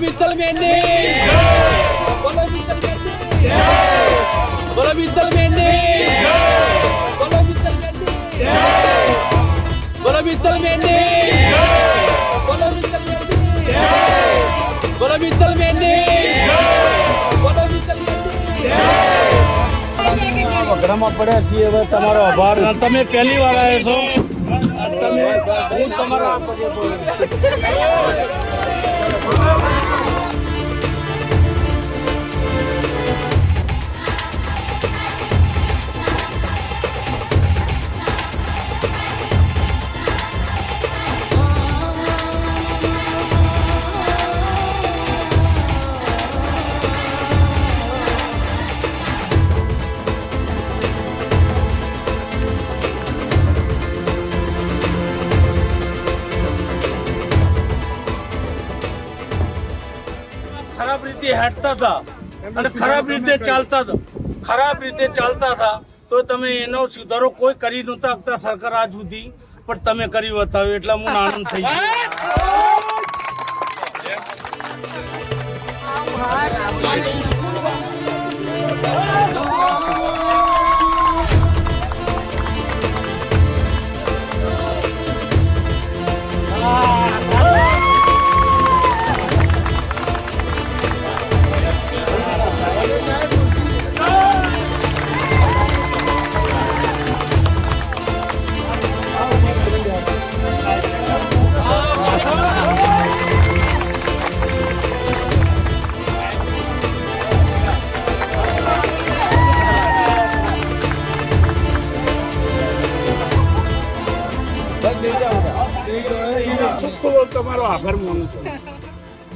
બોલો મિત્તલ મેંડી બોલો મિત્તલ મેંડી બોલો મિત્તલ મેંડી બોલો મિત્તલ મેંડી બોલો મિત્તલ મેંડી વગડામાં પડ્યા છીએ હવે તમારો આભાર. તમે પહેલી વાર આવ્યા છો. તમે હું તમારા રીતે હતા. અને ખરાબ રીતે ચાલતા હતા. ખરાબ રીતે ચાલતા હતા તો તમે એનો સુધારો કોઈ કરી નહોતા શકતા સરકાર આજ સુધી. પણ તમે કરી બતાવ્યું એટલા મને આનંદ થઈ ગયો.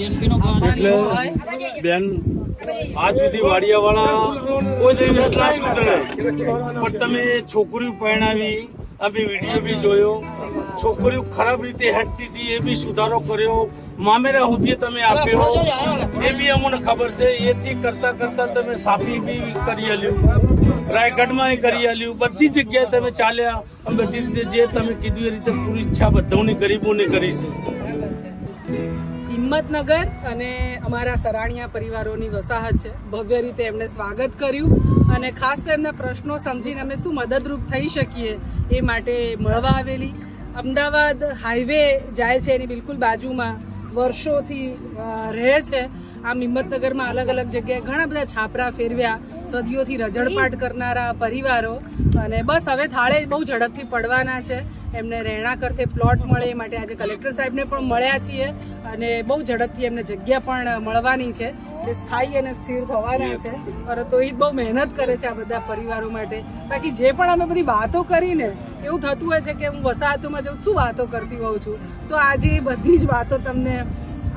એટલે બેન આજ સુધી વાડિયાવાળા કોઈ દિવસ ના સુધરે પણ તમે છોકરીઓ પરણાવી અમે વીડિયો બી જોયો. છોકરીઓ ખરાબ રીતે હેઠતી હતી એ બી સુધારો કર્યો. મામેરા સુધી તમે આપ્યો. એ બી અમને ખબર છે. એથી કરતા કરતા તમે સાપી બી કરી આલ્યું. રાયગઢમાં કરી આલ્યું. બધી જગ્યાએ તમે ચાલ્યા. બધી રીતે જે તમે કીધું એ રીતે પૂરી ઈચ્છા બધાની ગરીબોને કરી છે. હિંમતનગર અને અમારા સરાણિયા પરિવારોની વસાહત છે. ભવ્ય રીતે એમણે સ્વાગત કર્યું અને ખાસ તો એમના પ્રશ્નો સમજીને અમે શું મદદરૂપ થઈ શકીએ એ માટે મળવા આવેલી. અમદાવાદ હાઈવે જાય છે એની બિલકુલ બાજુમાં, વર્ષોથી રહે છે. આમ હિંમતનગરમાં અલગ અલગ જગ્યાએ ઘણા બધા છાપરા ફેરવ્યા સદીઓથી રજળપાટ કરનારા પરિવારો. અને બસ હવે થાળે બહુ ઝડપથી પડવાના છે. એમને રહેણાંક અર્થે પ્લોટ મળે એ માટે આજે કલેક્ટર સાહેબને પણ મળ્યા છીએ. અને બહુ ઝડપથી એમને જગ્યા પણ મળવાની છે. જે સ્થાયી અને સ્થિર થવાના છે. પરંતુ એ બહુ મહેનત કરે છે આ બધા પરિવારો માટે. બાકી જે પણ અમે બધી વાતો કરીને એવું થતું હોય છે કે હું વસાહતોમાં જઉં શું વાતો કરતી હોઉં છું? તો આજે એ બધી જ વાતો તમને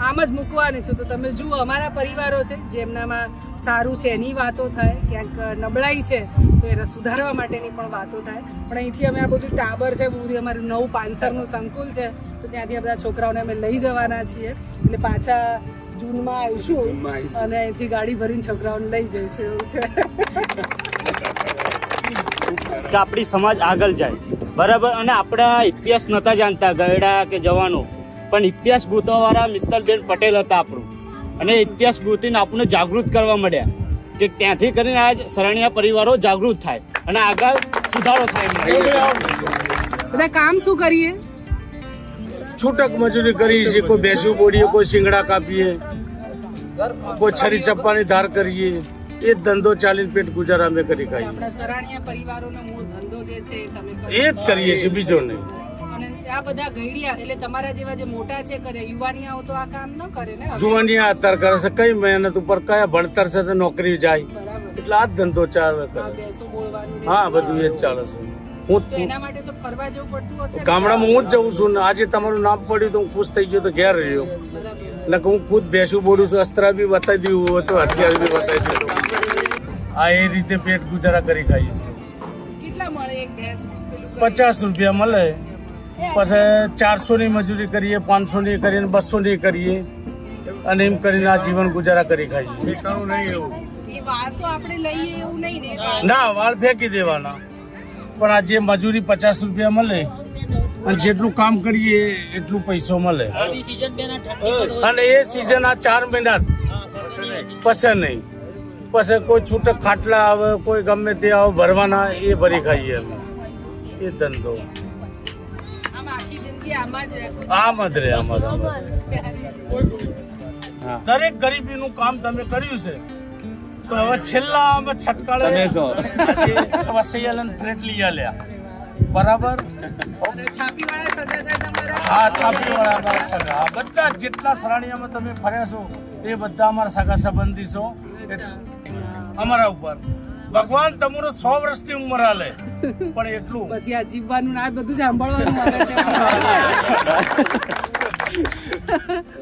આમ જ મૂકવાની છું. તો તમે જુઓ અમારા પરિવારો છે જેમનામાં સારું છે એની વાતો થાય ક્યાંક નબળાઈ છે તો એને સુધારવા માટેની પણ વાતો થાય. પણ અહીંથી અમે આ બધું ટાબર છે બધું અમારું નવું પાનસરનું સંકુલ છે તો ત્યાંથી આ બધા છોકરાઓને અમે લઈ જવાના છીએ. એટલે પાછા જૂનમાં આવીશું અને અહીંથી ગાડી ભરીને છોકરાઓને લઈ જઈશું એવું છે. આપણી સમાજ આગળ જાય. બરાબર? અને આપણા ઇતિહાસ નતા જાણતા ગયડા કે જવાનો. પણ ઇતિહાસ ગોતવાવાળા મિત્તલબેન પટેલ હતા આપણું. અને ઇતિહાસ ગોતીને આપણને જાગૃત કરવા મળ્યા કે ત્યાંથી કરીને આજ સરણિયા પરિવારો જાગૃત થાય અને આગળ સુધારો થાય બધા કામ શું કરીએ? છૂટક મજૂરી કરી છે કોઈ ભેંસું બોડીએ કોઈ શિંગડા કાપીએ કોઈ છરી ચપ્પાની ધાર કરીએ. એ ધંધો ચાલીને પેટ ગુજારા અમે કરી ખાઈએ. આપણા સરાણિયા પરિવારોનો મૂળ ધંધો જે છે એ જ કરીએ છીએ બીજો નહીં આ બધા ગઈડિયા એટલે તમારા જેવા જે મોટા છે કરે યુવાનિયાઓ તો આ કામ ન કરે ને હવે. અત્યાર કરે છે. કઈ મહેનત ઉપર કયા ભણતર છે તો નોકરી જાય? એટલે આ જ ધંધો ચાલે કરે હા બધું એ જ ચાલે છે? ગામડામાં હું જ જઉં છું આજે તમારું નામ પડ્યું તો હું ખુશ થઈ ગયો તો ઘેર રહ્યો. એટલે હું ખુદ બેસું બોડું છું અસ્ત્ર બી બતાવી દીધું હોય તો હથિયાર બી બતાવી દીધું. આ એ રીતે પેટ ગુજારા કરી ખાઈએ છીએ. ભેંસ? પચાસ રૂપિયા મળે. પછી ચારસોની મજૂરી કરીએ પાંચસોની કરીને કરીએ બસો કરીએ અને એમ કરીને આ જીવન ગુજારા કરી ખાઈએ. ના. વાળ ફેંકી દેવાના. પણ આ જે મજૂરી પચાસ રૂપિયા મળે અને જેટલું કામ કરીએ એટલું પૈસો મળે. અને એ સિઝન આ ચાર મહિના પછી નહીં. પછી કોઈ છૂટક ખાટલા આવે કોઈ ગમે તે આવે ભરવાના એ ભરી ખાઈએ અમે. એ ધંધો. આમાં જ રહે. આમ જ દરેક ગરીબીનું કામ તમે કર્યું છે. તો હવે છેલ્લા અમે છટકાળે વસૈયાલન ફ્લેટ લઈ આલ્યા. બરાબર? અને? હા છાપી વાળા સગા બધા જેટલા સરાણીયામાં તમે ફર્યા છો એ બધા અમારા સગા સંબંધી છો. અમારા ઉપર. ભગવાન તમારો સો વર્ષની ઉંમર હાલે. પણ એટલું. પછી આ જીવવાનું ના આ બધું જ સાંભળવાનું પણ છે.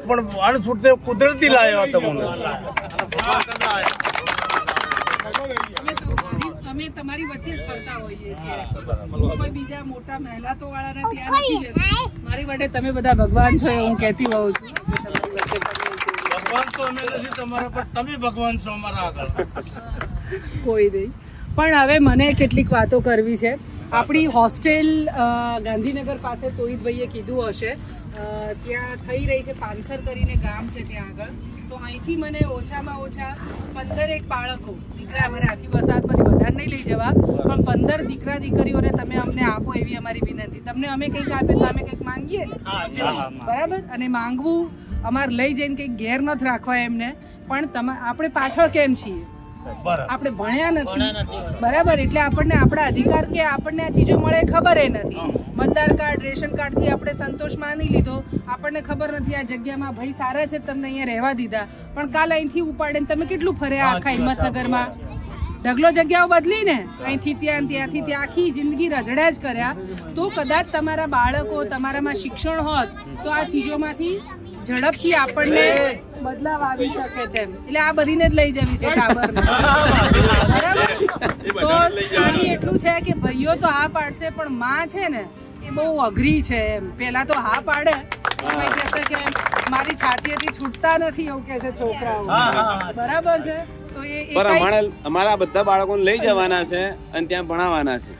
પણ કુદરતી લાવ્યા તમને. અમે તમારી- વચ્ચે જ ફરતા હોઈએ છીએ. કોઈ બીજા મોટા મહેલાતો વાળાના ત્યાં નથી જતા. મારી માટે તમે બધા ભગવાન છો એ હું કહેતી હોઉં છું. તમારી વચ્ચે ભગવાન તો અમે નથી તમારા પર તમે ભગવાન છો અમારા આગળ. કોઈ નહીં. પણ હવે મને કેટલીક વાતો કરવી છે. આપણી હોસ્ટેલ ગાંધીનગર પાસે તોહિતભાઈએ કીધું હશે. ત્યાં થઈ રહી છે પાનસર કરીને ગામ છે ત્યાં આગળ. તો અહીંથી મને ઓછામાં ઓછા પંદર એક બાળકો દીકરા અમારે આખી વસાહતમાંથી બધાને નહીં લઈ જવા પણ પંદર દીકરા દીકરીઓને તમે અમને આપો એવી અમારી વિનંતી. તમને અમે કંઈક આપીએ તો અમે કંઈક માંગીએ બરાબર? અને માંગવું અમારે લઈ જઈને કંઈક ઘેર નથી રાખવા એમને. પણ તમા આપણે પાછળ કેમ છીએ? આપણે ભણ્યા નથી. બરાબર એટલે આપણને આપણા અધિકાર કે આપણને આ ચીજો મળે ખબર એ નથી. મતદાર કાર્ડ રેશન કાર્ડથી આપણે સંતોષ માની લીધો. આપણને ખબર નથી આ જગ્યામાં ભાઈ સારા છે તમને અહીંયા રહેવા દીધા. પણ કાલ અહીંથી ઉપાડે ને તમે કેટલું ફર્યા આખા હિંમતનગરમાં? ઢગલો જગ્યાઓ બદલી ને અહીંથી ત્યાં ત્યાંથી ત્યાં આખી જિંદગી રજડા જ કર્યા. તો કદાચ તમારા બાળકો તમારામાં શિક્ષણ હોત તો આ ચીજોમાંથી ઝડપથી આપણને બદલાવ આવી શકે તેમ. એટલે આ બધીને જ લઈ જવી છે ટાબરને બરાબર? તો ખાલી એટલું છે કે ભાઈઓ તો હા પાડશે પણ માં છે ને એ બહુ અઘરી છે એમ. પેલા તો હા પાડે. કે મારી છાતીએથી છૂટતા નથી એવું કે છે છોકરાઓ. બરાબર છે? પણ અમારે અમારા બધા બાળકોને લઈ જવાના છે અને ત્યાં ભણાવવાના છે.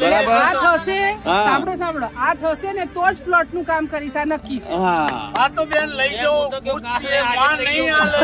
બરાબર. આ થશે સાંભળો સાંભળો. આ થશે ને તો જ પ્લોટનું કામ કરીશ આ નક્કી છે. હા. આ તો બેન લઈ જાઓ. માં નહીં આલે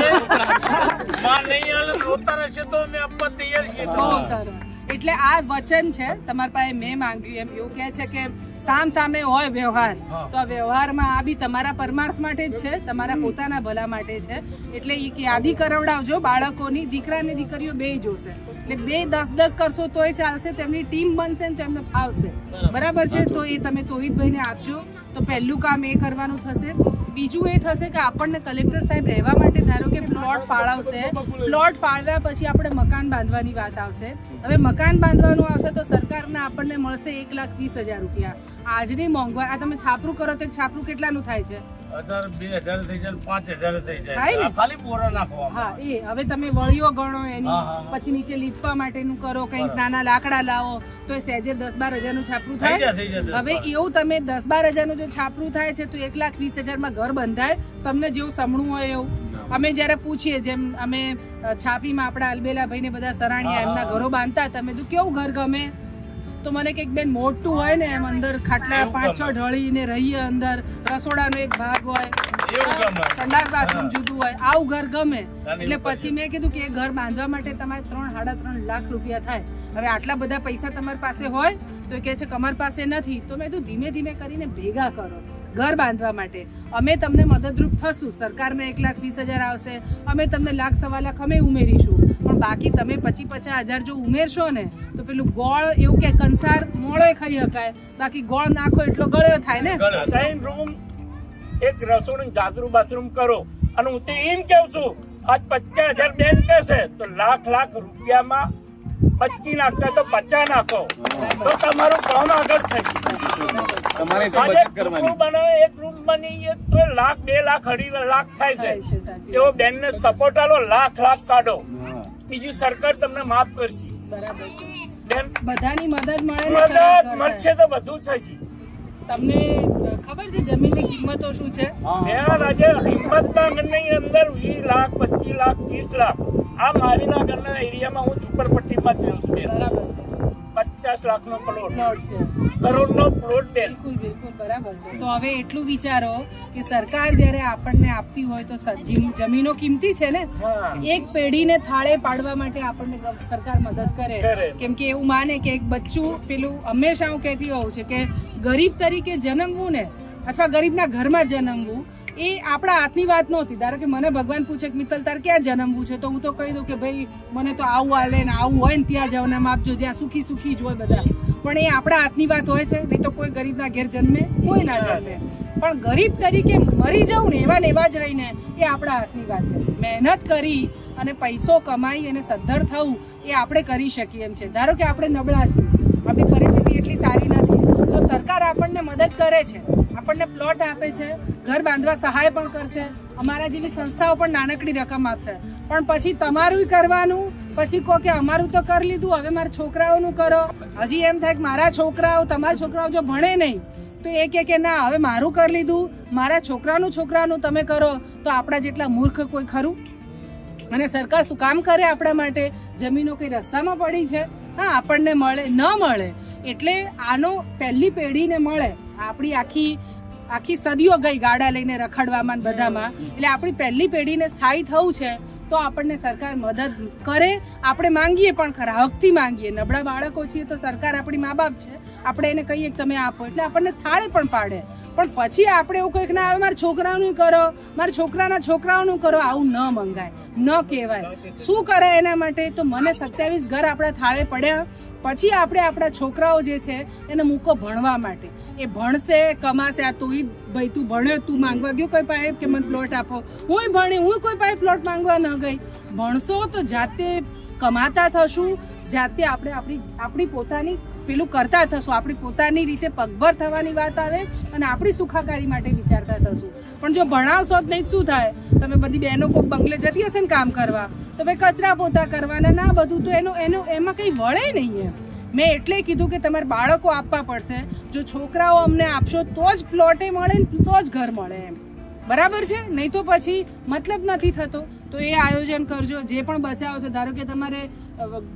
માં નહીં આલે રોતા રહેશે તો અમે આપવા તૈયાર છીએ બહુ સરસ એટલે આ વચન છે તમારા પાસે મેં માંગ્યું એમ. એવું કહે છે કે સામ સામે હોય વ્યવહાર તો આ વ્યવહારમાં આ બી તમારા પરમાર્થ માટે જ છે તમારા પોતાના ભલા માટે છે. એટલે એક યાદી કરાવડાવજો બાળકોની દીકરા અને દીકરીઓ બે જોશે. એટલે બે દસ દસ કરશો તોય ચાલશે તેમની ટીમ બનશે ને તેમને ફાવશે. બરાબર. છે? તો એ તમે તોહિતભાઈને આપજો. તો પહેલું કામ એ કરવાનું થશે. બીજું એ થશે કે આપણને કલેક્ટર સાહેબ રહેવા માટે ધારો કે પ્લોટ ફાળવશે પ્લોટ ફાળવ્યા પછી આપણે મકાન બાંધવાની વાત આવશે. હવે મકાન બાંધવાનું આવશે તો સરકારને આપણને મળશે એક લાખ વીસ હજાર રૂપિયા. આજની મોંઘવારી આ તમે છાપરું કરો તો છાપરું કેટલાનું થાય છે? હા એ. હવે તમે વળીઓ ગણો એની. પછી નીચે લીપવા માટેનું કરો કંઈક નાના લાકડા લાવો તો એ સહેજે દસ બાર હજારનું છાપરું થાય? હવે એવું તમે દસ બાર હજારનું જો છાપરું થાય છે તો એક લાખ વીસ હજારમાં ઘર બંધાય તમને જેવું સમણું હોય એવું. અમે જ્યારે પૂછીએ જેમ અમે છાપીમાં આપણા અલબેલા ભાઈને બધા સરાણીયા એમના ઘરો બાંધતા તમે તો કેવું ઘર ગમે? તો મને કંઈક બેન મોટું હોય ને એમ અંદર ખાટલા પાંચ છ. ઢળીને રહીએ અંદર રસોડાનો એક ભાગ હોય ઠંડા બાથરૂમ. જુદું હોય આવું ઘર ગમે. એટલે પછી મેં કીધું કે એ ઘર બાંધવા માટે તમારે ત્રણ સાડા ત્રણ લાખ રૂપિયા થાય. હવે આટલા બધા પૈસા તમારી પાસે હોય તો એ કહે છે કમર પાસે નથી. તો મેં કીધું ધીમે ધીમે કરીને ભેગા કરો. ઘર બાંધવા માટે. અમે તમને મદદરૂપ થશું. સરકારને એક લાખ વીસ હજાર આવશે. અમે તમને લાખ સવા લાખ અમે ઉમેરીશું. પણ બાકી તમે પચી પચાસ હજાર જો ઉમેરશો ને તો પેલું ગોળ એવું કે કંસાર મોળે ખાઈ શકાય બાકી ગોળ નાખો એટલો ગળ્યો થાય ને. ત્રણ રૂમ એક રસોડું જાદરું બાથરૂમ કરો. અને હું તો એમ કેવું છું આજ પચાસ હજાર બેન કહેશે તો લાખ લાખ રૂપિયામાં પચી નાખતા તો પચાસ નાખો. તો તમારું કામ આગળ થઈ તમારે બચત કરવાની? બનાવે એક રૂમ બની તો લાખ બે લાખ અઢી લાખ થાય છે. તેઓ બેન ને સપોર્ટ આલો લાખ લાખ કાઢો. બીજું સરકાર તમને માફ કરશે. બરાબર બેન બધાની મદદ મળે મદદ મળશે તો બધું થશે. તમને ખબર છે જમીનની કિંમતો શું છે? ત્યાં આજે હિંમતનગરની અંદર વીસ લાખ પચીસ લાખ ત્રીસ લાખ. આ મારીના ઘરના એરિયામાં હું ઝુંપડપટ્ટીમાં જ રહ્યો છું બેન. બરાબર છે. પચાસ લાખનો પ્લોટ છે. કરોડનો પ્લોટ બિલકુલ બિલકુલ બરાબર છે. તો હવે એટલું વિચારો કે સરકાર જ્યારે આપણને આપતી હોય તો જમીનો કિંમતી છે ને? એક પેઢીને થાળે પાડવા માટે આપણને સરકાર મદદ કરે. કરે. કેમ કે એવું માને કે એક બચ્ચું પેલું હંમેશા હું કહેતી હોઉં છું કે ગરીબ તરીકે જન્મવું ને અથવા ગરીબના ઘરમાં જન્મવું એ આપણા હાથની વાત નહોતી. ધારો કે મને ભગવાન પૂછે કે મિત્તલ તાર ક્યાં જન્મવું છે? તો હું તો કહી દઉં કે ભાઈ મને તો આવું હાલે ને આવું હોય ને ત્યાં જવાના આપજો જ્યાં સુખી સુખી જ હોય બધા. પણ એ આપણા હાથની વાત હોય છે, નહીં તો કોઈ ગરીબના ઘેર જન્મે, કોઈ ના જન્મે. પણ ગરીબ તરીકે મરી જવું ને એવા ને એવા જ રહીને એ આપણા હાથની વાત છે. મહેનત કરી અને પૈસો કમાઈ અને સદ્ધર થવું એ આપણે કરી શકીએ એમ છે. ધારો કે આપણે નબળા છીએ, આપણી પરિસ્થિતિ એટલી સારી નથી, તો સરકાર આપણને મદદ કરે છે. આપણને પ્લોટ આપે છે, ઘર બાંધવા સહાય પણ કરશે અમારા જેવી સંસ્થાઓ પણ નાનકડી રકમ આપશે. પણ પછી તમારું કરવાનું, પછી કહો કે અમારું તો કરી લીધું, હવે મારા છોકરાઓનું કરો. હજી એમ થાય કે મારા છોકરાઓ, તમારા છોકરાઓ જો ભણે નહીં, તો એ કે કે ના, હવે મારું કરી લીધું, મારા છોકરાનું છોકરાનું તમે કરો, તો આપણા જેટલા મૂર્ખ કોઈ ખરું? અને સરકાર શું કામ કરે આપણા માટે? જમીનો કઈ રસ્તામાં પડી છે? હા, આપણને મળે, ન મળે. એટલે આનો પહેલી પેઢીને મળે. આપણી આખી આખી સદીઓ ગઈ ગાડા લઈને રખડવામાં બધામાં. એટલે આપણી પહેલી પેઢીને સ્થાયી થવું છે તો આપણને સરકાર મદદ કરે. આપણે માંગીએ પણ ખરા, હકથી માંગીએ. નબળા બાળકો છીએ તો સરકાર આપણી મા બાપ છે. આપણે એને કહીએ કે તમે આપો. એટલે આપણને થાળે પણ પાડે. પણ પછી આપણે એવું કંઈક, ના આવે મારા છોકરાઓનું કરો, મારા છોકરાના છોકરાઓનું કરો, આવું ન મંગાય, ન કહેવાય. શું કરે એના માટે? તો મને સત્યાવીસ ઘર આપણા થાળે પડ્યા. પછી આપણે આપણા છોકરાઓ જે છે એને મૂકો ભણવા માટે. એ ભણશે કમાશે આ તું ભાઈ તું ભણ્યો તું માંગવા ગયો કોઈ પાસે કે મને પ્લોટ આપો. હું ભણી હું કોઈ પાસે પ્લોટ માંગવા ન ગઈ. ભણશો તો જાતે કમાતા થશું જાતે આપણે આપણી આપણી પોતાની પેલું કરતા થશું આપણી પોતાની રીતે પગભર થવાની વાત આવે અને આપણી સુખાકારી માટે વિચારતા થશું. પણ જો ભણાવશો જ નહીં શું થાય? તમે બધી બહેનો કોઈક બંગલે જતી હશે ને કામ કરવા. તો ભાઈ કચરા પોતા કરવાના ના બધું તો એનું એનું એમાં કંઈ વળે નહીં એમ. મેં એટલે કીધું કે તમારે બાળકો આપવા પડશે. જો છોકરાઓ અમને આપશો તો જ પ્લોટે મળે ને તો જ ઘર મળે એમ. બરાબર છે? નહીં તો પછી મતલબ નથી થતો. તો એ આયોજન કરજો. જે પણ બચાવો છે ધારો કે તમારે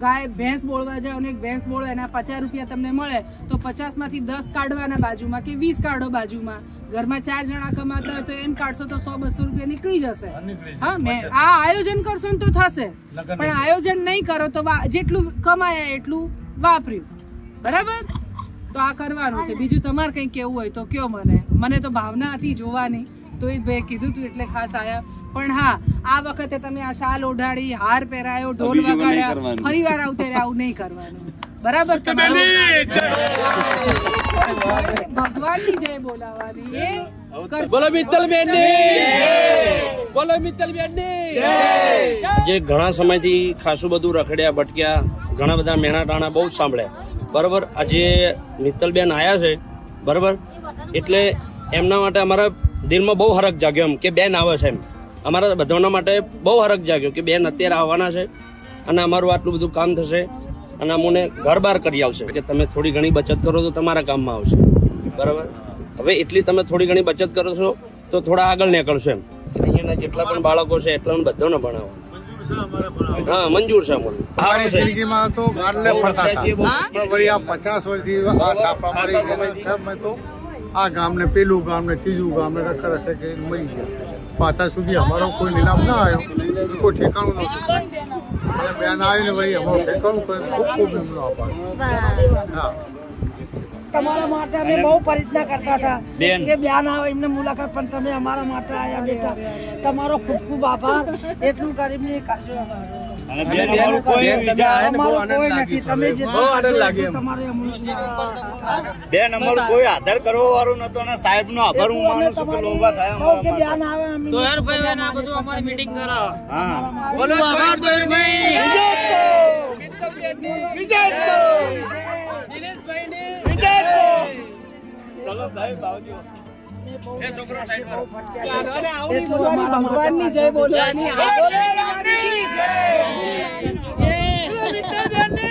ગાય ભેંસ બોળવા જાઓ ને ભેંસ બોળો એના પચાસ રૂપિયા તમને મળે તો પચાસમાંથી દસ કાઢવાના બાજુમાં કે વીસ કાઢો બાજુમાં. ઘરમાં ચાર જણા કમાતા હોય તો એમ કાઢશો તો સો બસો રૂપિયા નીકળી જશે. હા મેં આ આયોજન કરશો ને તો થશે. પણ આયોજન નહીં કરો તો જેટલું કમાયા એટલું વાપર્યું. બરાબર? તો આ કરવાનું છે. બીજું તમારે કંઈ કેવું હોય તો કયો મને. મને તો ભાવના હતી જોવાની. તો એ ભાઈ કીધું તું એટલે ખાસ આયા. પણ હા આ વખતે તમે આ શાલ ઓઢાડી હાર પહેરાયો ઢોલ વગાડ્યા. ફરી વાર આવું આવું નહીં કરવાનું. બરાબર? ભગવાનની જય બોલાવાની. એ બોલો મિત્તલ બેન બોલો મિત્તલ બેન જે ઘણા સમયથી ખાસું બધું રખડ્યા, ભટક્યા, ઘણા બધા મેણા ટાણા બહુ સાંભળ્યા. બરાબર, આજે મિત્તલબેન આવ્યા છે, બરાબર? એટલે એમના માટે અમારા દિલમાં બહુ હરક જાગ્યો એમ કે બેન આવે છે એમ. અમારા બધાના માટે બહુ હરક જાગ્યો કે બેન અત્યારે આવવાના છે અને અમારું આટલું બધું કામ થશે અને અમને ઘર બહાર કરી આવશે કે તમે થોડી ઘણી બચત કરો તો તમારા કામમાં આવશે. બરાબર? હવે એટલી તમે થોડી ઘણી બચત કરો છો તો થોડા આગળ નીકળશો એમ. અહીંયાના જેટલા પણ બાળકો છે એટલા બધાને ભણાવો. હા મંજૂર છે અમારી. જિંદગીમાં તો ગાડલે ફરતા હતા. પણ વળી આ પચાસ વર્ષથી આ છાપા મારી તો આ ગામને પેલું ગામને ત્રીજું ગામને રખે રખે કે મરી ગયા. પાછા સુધી અમારો કોઈ નિલામ ના આવ્યો. કોઈ ઠેકાણું નહોતું બેન આવીને વળી અમારું ઠેકાણું કરે ખૂબ ખૂબ એમનો આભાર હા. તમારા માટે અમે બહુ પ્રયત્ન કરતા હતા કે બ્યાન આવે એમને મુલાકાત પણ તમે અમારા માટે આવ્યા બેટા. તમારો ખૂબ ખૂબ આભાર. એટલું ગરીબ નહીં કરજો અને બેન અમારું કોઈ આદર અમારું કોઈ નથી. તમે જે તમારે બેન અમારું કોઈ આધાર કરવા વાળું નતો ને સાહેબ નો આભાર હું માનું છું કે લોભા થાય મીટિંગ હા. બોલો આભાર. ચલો સાહેબ આવજો ભગવાનની જય બોલવાની જય